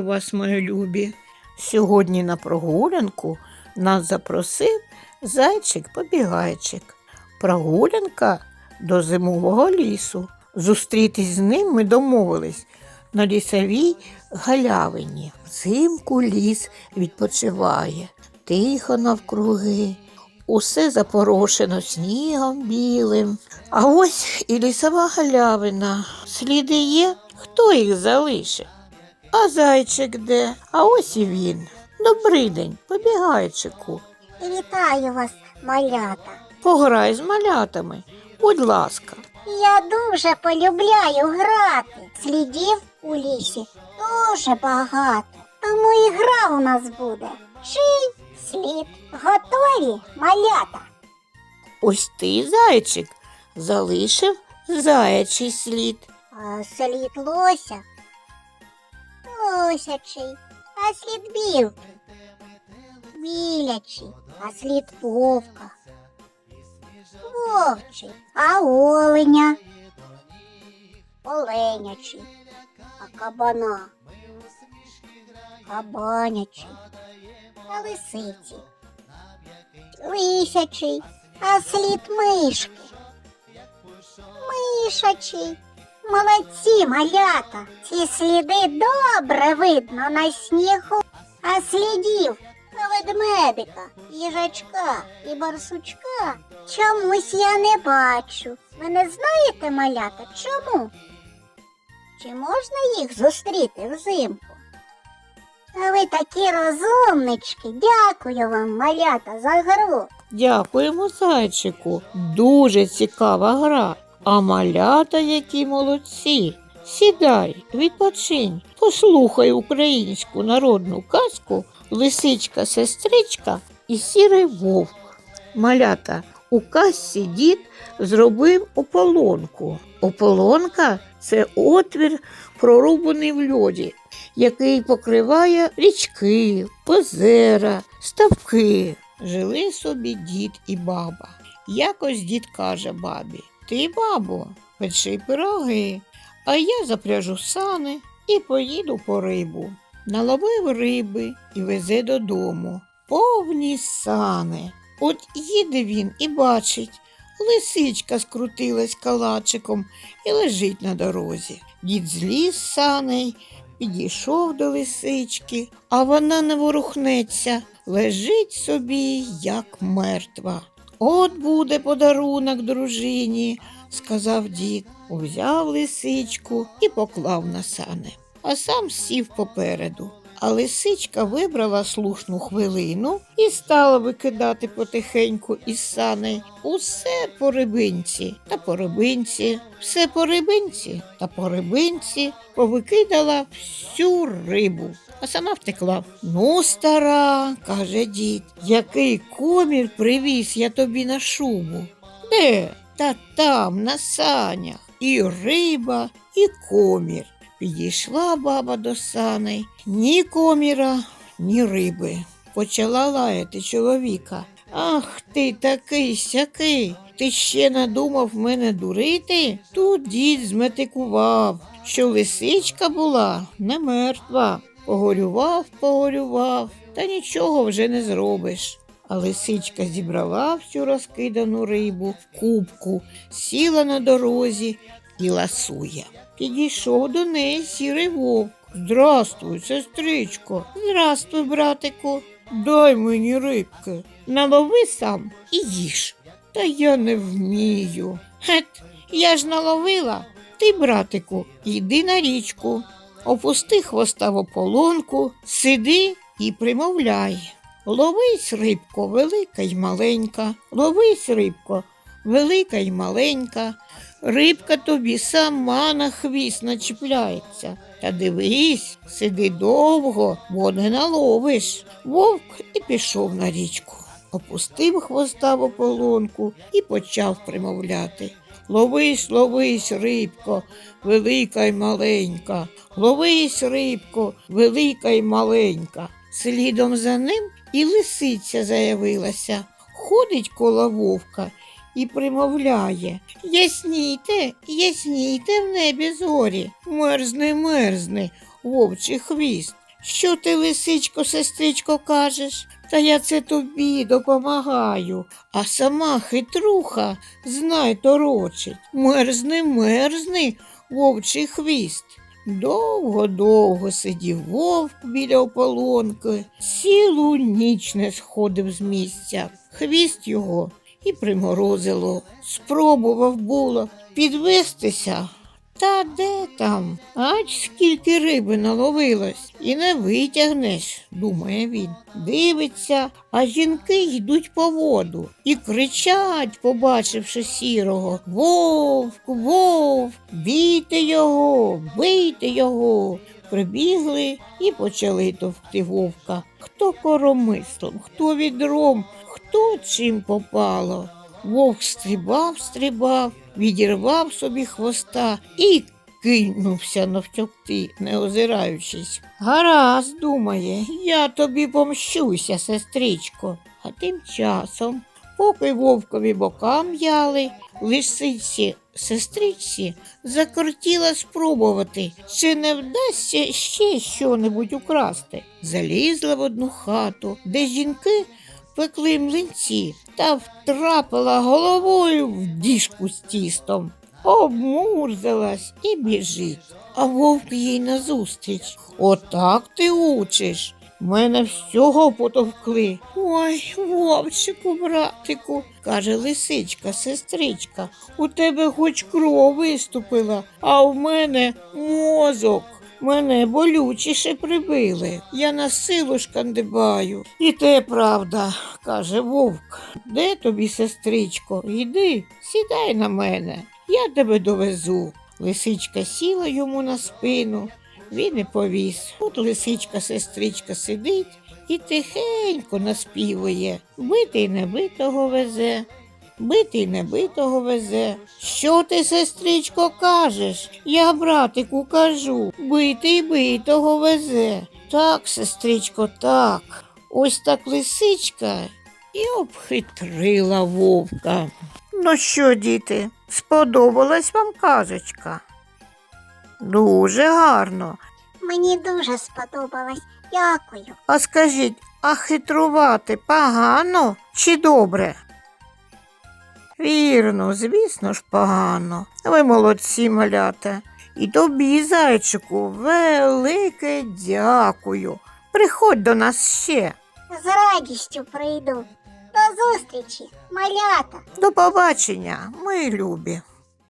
Вітаю вас, мої любі. Сьогодні на прогулянку нас запросив зайчик-побігайчик. Прогулянка до зимового лісу. Зустрітись з ним ми домовились на лісовій галявині. Взимку ліс відпочиває, тихо навкруги. Усе запорошено снігом білим. А ось і лісова галявина. Сліди є, хто їх залишив? А зайчик де? А ось і він. Добрий день, побігайчику. Вітаю вас, малята. Пограй з малятами, будь ласка. Я дуже полюбляю грати. Слідів у лісі дуже багато. Тому і гра у нас буде. Чий слід готові, малята. Ось ти, зайчик, залишив заячий слід. А слід лося. Лосячий. А слід білки. Білячий. А слід вовка. Вовчий. А оленя. Оленячий. А кабана. Кабанячий. А лисиці. Лисячий. А слід мишки. Мишачий. Молодці, малята. Ці сліди добре видно на снігу, а слідів на ведмедика, їжачка і барсучка чомусь я не бачу. Ви не знаєте, малята, чому? Чи можна їх зустріти взимку? А ви такі розумнички. Дякую вам, малята, за гру. Дякуємо, зайчику. Дуже цікава гра. А малята які молодці. Сідай, відпочинь, послухай українську народну казку Лисичка, сестричка і сірий вовк. Малята, у казці дід зробив ополонку. Ополонка це отвір, прорубаний в льоді, який покриває річки, озера, ставки. Жили собі дід і баба. Якось дід каже бабі: Ти, бабо, печи пироги, а я запряжу сани і поїду по рибу. Наловив риби і везе додому. Повні сани. От їде він і бачить, лисичка скрутилась калачиком і лежить на дорозі. Дід зліз саней, підійшов до лисички, а вона не ворухнеться, лежить собі, як мертва. От буде подарунок дружині, сказав дід, узяв лисичку і поклав на сани, а сам сів попереду. А лисичка вибрала слушну хвилину і стала викидати потихеньку із саней усе по рибинці та по рибинці, все по рибинці та по рибинці повикидала всю рибу, а сама втекла. Ну, стара, каже дід, який комір привіз я тобі на шубу. Де? Та там, на санях, і риба, і комір. Підійшла баба до саней, ні коміра, ні риби. Почала лаяти чоловіка. Ах ти такий сякий. Ти ще надумав мене дурити? Тут дід зметикував, що лисичка була не мертва. Погорював, погорював, та нічого вже не зробиш. А лисичка зібрала всю розкидану рибу в кубку, сіла на дорозі і ласує. Підійшов до неї сірий вовк. Здрастуй, сестричко. Здрастуй, братику. Дай мені рибки. Налови сам і їж. Та я не вмію. Гет, я ж наловила. Ти, братику, йди на річку, опусти хвоста в ополонку, сиди і примовляй. Ловись, рибко, велика й маленька, ловись, рибко, велика й маленька. Рибка тобі сама на хвіст начіпляється. Та дивись, сиди довго, бо не наловиш. Вовк і пішов на річку. Опустив хвоста в ополонку і почав примовляти. Ловись, ловись, рибко, велика й маленька. Ловись, рибко, велика й маленька. Слідом за ним і лисиця заявилася. Ходить коло вовка і примовляє Яснійте, яснійте в небі зорі, мерзне, мерзне, вовчий хвіст. Що ти, лисичко, сестричко, кажеш? Та я це тобі допомагаю, а сама хитруха, знай торочить. Мерзни, мерзни, вовчий хвіст. Довго-довго сидів вовк біля ополонки, цілу ніч не сходив з місця. Хвіст його і приморозило. Спробував було підвестися. Та де там? Ач скільки риби наловилось, і не витягнеш, думає він. Дивиться, а жінки йдуть по воду і кричать, побачивши сірого. Вовк, вовк, бійте його, бийте його. Прибігли і почали товкти вовка. Хто коромислом, хто відром, хто чим попало. Вовк стрибав, стрибав, відірвав собі хвоста і кинувся навтюкти, не озираючись. Гаразд, думає, я тобі помщуся, сестричко. А тим часом, поки вовкові бока м'яли, лисиці сестричці закортіла спробувати, чи не вдасться ще що-небудь украсти. Залізла в одну хату, де жінки пекли млинці та втрапила головою в діжку з тістом. Обмурзилась і біжить, а вовк їй назустріч. Отак ти учиш. Мене всього потовкли. Ой, вовчику, братику, каже лисичка, сестричка, у тебе хоч кров виступила, а в мене мозок. Мене болючіше прибили. Я на силу шкандибаю. І те правда, каже вовк. Де тобі, сестричко? Йди, сідай на мене, я тебе довезу. Лисичка сіла йому на спину, він і повіз. От лисичка сестричка сидить і тихенько наспівує. Битий небитого везе. Битий небитого везе. Що ти, сестричко, кажеш? Я братику кажу, битий битого везе. Так, сестричко, так. Ось так лисичка і обхитрила вовка. Ну що, діти, сподобалась вам казочка? Дуже гарно. Мені дуже сподобалось. Дякую. А скажіть, а хитрувати погано чи добре? Вірно, звісно ж, погано. Ви молодці, малята. І тобі, зайчику, велике дякую. Приходь до нас ще. З радістю прийду. До зустрічі, малята. До побачення, мої любі.